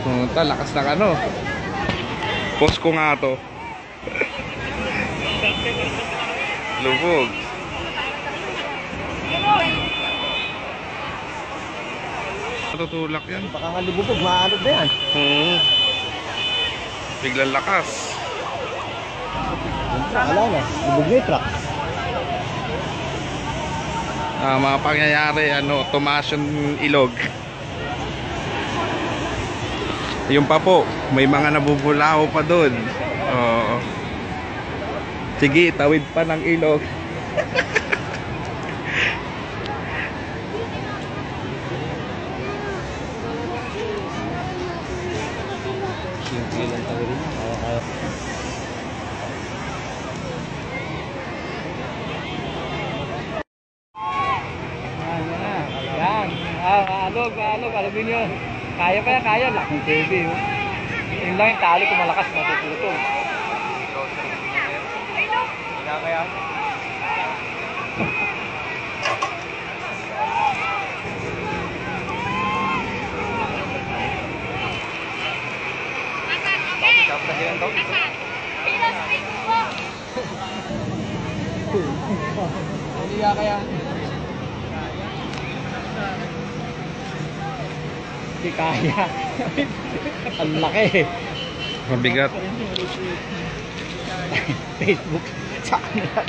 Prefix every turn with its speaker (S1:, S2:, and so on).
S1: Pumunta, lakas ng ano. Post ko nga to. Lubog. Matutulak yan.
S2: Baka nga lububog, maanod na yan.
S1: Hmm. Biglang lakas.
S2: Wala na, lubog na yung truck.
S1: Ah, mga pangyayari, ano, tumaas yung ilog. Yung pa po, may mga nabubulao pa doon. Oo. Sige, tawid pa ng ilog.
S2: Yung ilang tawid rin, kaya kaya.
S3: Yan, yan. Yan. Ah, alog, alog, alogin nyo. Kaya pa yan, kaya. Laking TV. Oh. Yun lang yung tali kung malakas matututong.
S2: kaya?
S3: Hindi kaya. Hindi kaya. Ang laki.
S1: Mabigat.
S3: Facebook. Sa kanila.